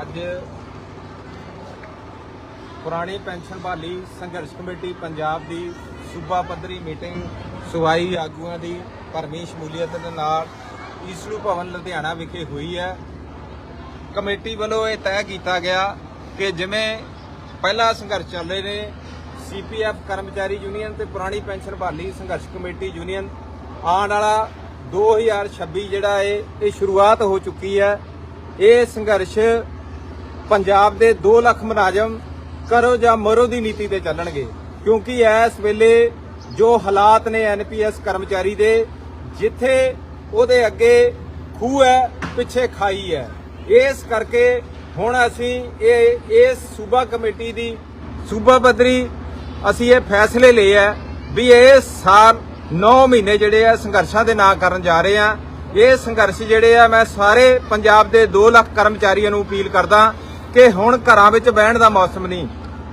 ਅੱਜ ਪੁਰਾਣੀ ਪੈਨਸ਼ਨ ਬਹਾਲੀ ਸੰਘਰਸ਼ ਕਮੇਟੀ ਪੰਜਾਬ ਦੀ ਸੂਬਾ ਪੱਧਰੀ ਮੀਟਿੰਗ ਸੁਵਾਈ ਆਗੂਆਂ ਦੀ ਭਰਮੀ ਸ਼ਮੂਲੀਅਤ ਦੇ ਨਾਲ ਈਸੜੂ ਭਵਨ, ਲੁਧਿਆਣਾ ਵਿਖੇ ਹੋਈ ਹੈ। ਕਮੇਟੀ ਵੱਲੋਂ ਇਹ ਤੈਅ ਕੀਤਾ ਗਿਆ ਕਿ ਜਿਵੇਂ ਪਹਿਲਾ ਸੰਘਰਸ਼ ਚੱਲ ਰਹੇ ਨੇ ਸੀਪੀਐਫ ਕਰਮਚਾਰੀ ਯੂਨੀਅਨ ਤੇ ਪੁਰਾਣੀ ਪੈਨਸ਼ਨ ਬਹਾਲੀ ਸੰਘਰਸ਼ ਕਮੇਟੀ ਯੂਨੀਅਨ, ਆਉਣ ਵਾਲਾ 2026 ਜਿਹੜਾ ਹੈ ਇਹ ਸ਼ੁਰੂਆਤ ਹੋ ਚੁੱਕੀ ਹੈ। ਇਹ ਸੰਘਰਸ਼ ਪੰਜਾਬ ਦੇ 2 ਲੱਖ ਮੁਲਾਜ਼ਮ ਕਰੋ ਜਾਂ ਮਰੋ ਦੀ ਨੀਤੀ ਤੇ ਚੱਲਣਗੇ। ਕਿਉਂਕਿ ਇਸ ਵੇਲੇ ਜੋ ਹਾਲਾਤ ਨੇ ਐਨਪੀਐਸ ਕਰਮਚਾਰੀ ਦੇ, ਜਿੱਥੇ ਉਹਦੇ ਅੱਗੇ ਖੂਹ ਹੈ, ਪਿੱਛੇ ਖਾਈ ਹੈ। ਇਸ ਕਰਕੇ ਹੁਣ ਅਸੀਂ ਇਹ, ਇਸ ਸੂਬਾ ਕਮੇਟੀ ਦੀ ਸੂਬਾ ਪੱਧਰੀ ਅਸੀਂ ਇਹ ਫੈਸਲੇ ਲਏ ਆ ਵੀ ਇਹ ਸਾਲ 9 ਮਹੀਨੇ ਜਿਹੜੇ ਆ ਸੰਘਰਸ਼ਾਂ ਦੇ ਨਾਂ ਕਰਨ ਜਾ ਰਹੇ ਆ ਇਹ ਸੰਘਰਸ਼ ਜਿਹੜੇ ਆ ਮੈਂ ਸਾਰੇ ਪੰਜਾਬ ਦੇ 2 ਲੱਖ ਕਰਮਚਾਰੀਆਂ ਨੂੰ ਅਪੀਲ ਕਰਦਾ ਕਿ ਹੁਣ ਘਰਾਂ ਵਿੱਚ ਬਹਿਣ ਦਾ ਮੌਸਮ ਨਹੀਂ।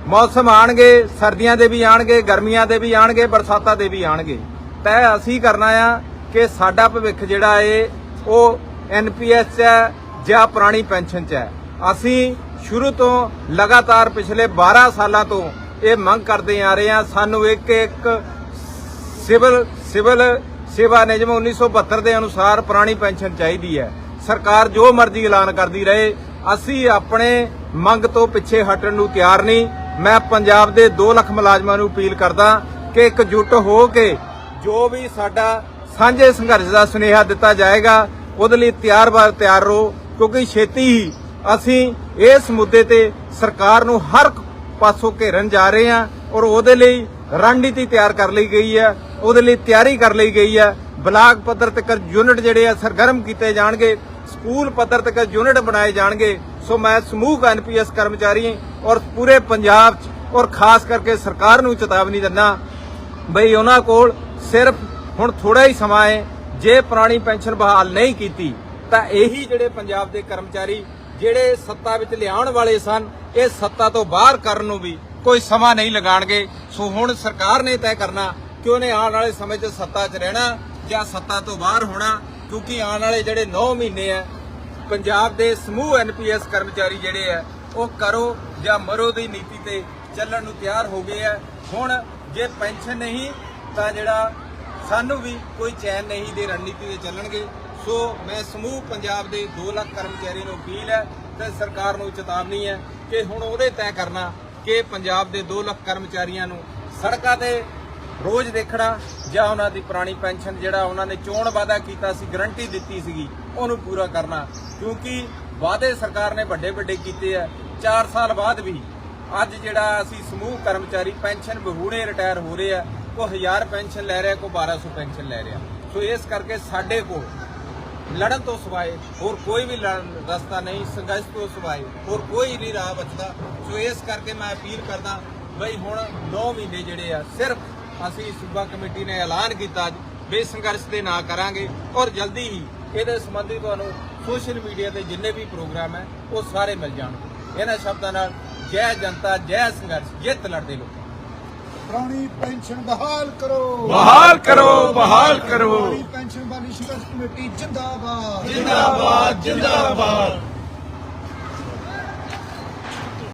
ਮੌਸਮ ਆਣਗੇ, ਸਰਦੀਆਂ ਦੇ ਵੀ ਆਣਗੇ, ਗਰਮੀਆਂ ਦੇ ਵੀ ਆਣਗੇ, ਬਰਸਾਤਾਂ ਦੇ ਵੀ ਆਣਗੇ। ਤੈ ਅਸੀਂ ਕਰਨਾ ਆ ਕਿ ਸਾਡਾ ਭਵਿੱਖ ਜਿਹੜਾ ਏ, ਉਹ ਐਨਪੀਐਸ ਚ ਹੈ ਜਾਂ ਪੁਰਾਣੀ ਪੈਨਸ਼ਨ ਚ ਹੈ। ਅਸੀਂ ਸ਼ੁਰੂ ਤੋਂ ਲਗਾਤਾਰ ਪਿਛਲੇ 12 ਸਾਲਾਂ ਤੋਂ ਇਹ ਮੰਗ ਕਰਦੇ ਆ ਰਹੇ ਹਾਂ। ਸਾਨੂੰ ਇੱਕ ਇੱਕ ਸਿਵਲ ਸਿਵਲ ਸੇਵਾ ਨਿਯਮ 1972 ਦੇ ਅਨੁਸਾਰ ਪੁਰਾਣੀ ਪੈਨਸ਼ਨ ਚਾਹੀਦੀ ਹੈ। ਸਰਕਾਰ ਜੋ ਮਰਜ਼ੀ ਐਲਾਨ ਕਰਦੀ ਰਹੇ ਅਸੀਂ ਆਪਣੇ ਮੰਗ ਤੋਂ ਪਿੱਛੇ ਹਟਣ ਨੂੰ ਤਿਆਰ ਨਹੀਂ। ਮੈਂ ਪੰਜਾਬ ਦੇ 2 ਲੱਖ ਮੁਲਾਜ਼ਮਾਂ ਨੂੰ ਅਪੀਲ ਕਰਦਾ ਕਿ ਇਕਜੁੱਟ ਹੋ ਕੇ ਜੋ ਵੀ ਸਾਡਾ ਸਾਂਝੇ ਸੰਘਰਸ਼ ਦਾ ਸੁਨੇਹਾ ਦਿੱਤਾ ਜਾਏਗਾ, ਉਹਦੇ ਲਈ ਤਿਆਰ ਬਾਰ ਤਿਆਰ ਰਹੋ, ਕਿਉਂਕਿ ਛੇਤੀ ਹੀ ਅਸੀਂ ਇਸ ਮੁੱਦੇ ਤੇ ਸਰਕਾਰ ਨੂੰ ਹਰ ਪਾਸੋਂ ਘੇਰਨ ਜਾ ਰਹੇ ਹਾਂ ਔਰ ਉਹਦੇ ਲਈ ਰਣਨੀਤੀ ਤਿਆਰ ਕਰ ਲਈ ਗਈ ਹੈ, ਉਹਦੇ ਲਈ ਤਿਆਰੀ ਕਰ ਲਈ ਗਈ ਹੈ। ਬਲਾਕ ਪੱਧਰ ਤੱਕ ਯੂਨਿਟ ਜਿਹੜੇ ਆ, ਸਰਗਰਮ ਕੀਤੇ ਜਾਣਗੇ। ਸਕੂਲ ਪੱਧਰ ਤੱਕ ਯੂਨਿਟ ਬਣਾਏ ਜਾਣਗੇ, ਸੋ ਮੈਂ ਸਮੂਹ ਐਨਪੀਐਸ ਕਰਮਚਾਰੀ ਔਰ ਪੂਰੇ ਪੰਜਾਬ 'ਚ ਔਰ ਖਾਸ ਕਰਕੇ ਸਰਕਾਰ ਨੂੰ ਚੇਤਾਵਨੀ ਦਿੰਦਾ ਬਈ ਉਹਨਾਂ ਕੋਲ ਸਿਰਫ ਹੁਣ ਥੋੜਾ ਹੀ ਸਮਾਂ ਹੈ, ਜੇ ਪੁਰਾਣੀ ਪੈਨਸ਼ਨ ਬਹਾਲ ਨਹੀਂ ਕੀਤੀ, ਤਾਂ ਇਹੀ ਜਿਹੜੇ ਪੰਜਾਬ ਦੇ ਕਰਮਚਾਰੀ ਜਿਹੜੇ ਸੱਤਾ ਵਿੱਚ ਲਿਆਉਣ ਵਾਲੇ ਸਨ, ਇਹ ਸੱਤਾ ਤੋਂ ਬਾਹਰ ਕਰਨ ਨੂੰ ਵੀ ਕੋਈ ਸਮਾਂ ਨਹੀਂ ਲਗਾਣਗੇ ਸੋ ਹੁਣ ਸਰਕਾਰ ਨੇ ਤੈਅ ਕਰਨਾ ਕਿ ਉਹਨੇ ਆਉਣ ਵਾਲੇ ਸਮੇਂ 'ਚ ਸੱਤਾ 'ਚ ਰਹਿਣਾ ਜਾਂ ਸੱਤਾ ਤੋਂ ਬਾਹਰ ਹੋਣਾ ਕਿਉਂਕਿ ਆਉਣ ਵਾਲੇ ਜਿਹੜੇ 9 ਮਹੀਨੇ ਆ, ਪੰਜਾਬ ਦੇ ਸਮੂਹ ਐਨਪੀਐਸ ਕਰਮਚਾਰੀ ਜਿਹੜੇ ਆ, ਉਹ ਕਰੋ ਜਾਂ ਮਰੋ ਦੀ ਨੀਤੀ ਤੇ ਚੱਲਣ ਨੂੰ ਤਿਆਰ ਹੋ ਗਏ ਆ। ਹੁਣ ਜੇ ਪੈਨਸ਼ਨ ਨਹੀਂ, ਤਾਂ ਜਿਹੜਾ ਸਾਨੂੰ ਵੀ ਕੋਈ ਚੈਨ ਨਹੀਂ ਦੇ ਰਣਨੀਤੀ ਤੇ ਚੱਲਣਗੇ। ਸੋ ਮੈਂ ਸਮੂਹ ਪੰਜਾਬ ਦੇ 2 ਲੱਖ ਕਰਮਚਾਰੀਆਂ ਨੂੰ ਅਪੀਲ ਹੈ ਤੇ ਸਰਕਾਰ ਨੂੰ ਚੇਤਾਵਨੀ ਹੈ ਕਿ ਹੁਣ ਉਹਦੇ ਤੈਅ ਕਰਨਾ ਕਿ ਪੰਜਾਬ ਦੇ 2 ਲੱਖ ਕਰਮਚਾਰੀਆਂ ਨੂੰ ਸੜਕਾਂ ਤੇ ਰੋਜ਼ ਦੇਖਣਾ ਜਾਂ ਉਹਨਾਂ ਦੀ ਪੁਰਾਣੀ ਪੈਨਸ਼ਨ ਜਿਹੜਾ ਉਹਨਾਂ ਨੇ ਚੋਣ ਵਾਅਦਾ ਕੀਤਾ ਸੀ, ਗਰੰਟੀ ਦਿੱਤੀ ਸੀਗੀ, ਉਹਨੂੰ ਪੂਰਾ ਕਰਨਾ। ਕਿਉਂਕਿ ਵਾਅਦੇ ਸਰਕਾਰ ਨੇ ਵੱਡੇ ਵੱਡੇ ਕੀਤੇ ਆ। 4 ਸਾਲ ਬਾਅਦ ਵੀ ਅੱਜ ਜਿਹੜਾ ਅਸੀਂ ਸਮੂਹ ਕਰਮਚਾਰੀ ਪੈਨਸ਼ਨ ਬਹੂੜੇ ਰਿਟਾਇਰ ਹੋ ਰਹੇ ਆ ਕੋ 1000 ਪੈਨਸ਼ਨ ਲੈ ਰਿਹਾ ਕੋ 1200 ਪੈਨਸ਼ਨ ਲੈ ਰਿਹਾ। ਸੋ ਇਸ ਕਰਕੇ ਸਾਡੇ ਕੋਲ ਲੜਨ ਤੋਂ ਸਿਵਾਏ ਹੋਰ ਕੋਈ ਵੀ ਲੜਨ ਰਸਤਾ ਨਹੀਂ, ਸੰਘਰਸ਼ ਤੋਂ ਸਿਵਾਏ ਹੋਰ ਕੋਈ ਨਹੀਂ ਰਾਹ ਬਚਦਾ। ਸੋ ਇਸ ਕਰਕੇ ਮੈਂ ਅਪੀਲ ਕਰਦਾ, ਬਈ ਹੁਣ 9 ਮਹੀਨੇ ਜਿਹੜੇ ਆ, ਸਿਰਫ ਅਸੀਂ ਸੂਬਾ ਕਮੇਟੀ ਨੇ ਐਲਾਨ ਕੀਤਾ ਵੀ ਸੰਘਰਸ਼ ਦੇ ਨਾ ਕਰਾਂਗੇ ਔਰ ਜਲਦੀ ਹੀ ਇਹਦੇ ਸੰਬੰਧੀ ਤੁਹਾਨੂੰ ਸੋਸ਼ਲ ਮੀਡੀਆ ਤੇ ਜਿੰਨੇ ਵੀ ਪ੍ਰੋਗਰਾਮ ਹੈ ਉਹ ਸਾਰੇ ਮਿਲ ਜਾਣਗੇ ਇਹਨਾਂ ਸ਼ਬਦਾਂ ਨਾਲ ਜੈ ਜਨਤਾ ਜੈ ਸੰਘਰਸ਼ ਜਿੱਤ ਲੜਦੇ ਲੋਕ। ਪੁਰਾਣੀ ਪੈਨਸ਼ਨ ਬਹਾਲ ਕਰੋ। ਬਹਾਲ ਕਰੋ ਬਹਾਲ ਕਰੋ। ਪੁਰਾਣੀ ਪੈਨਸ਼ਨ ਵਾਲੀ ਸੰਘਰਸ਼ ਕਮੇਟੀ ਜਿੰਦਾਬਾਦ। ਜਿੰਦਾਬਾਦ ਜਿੰਦਾਬਾਦ।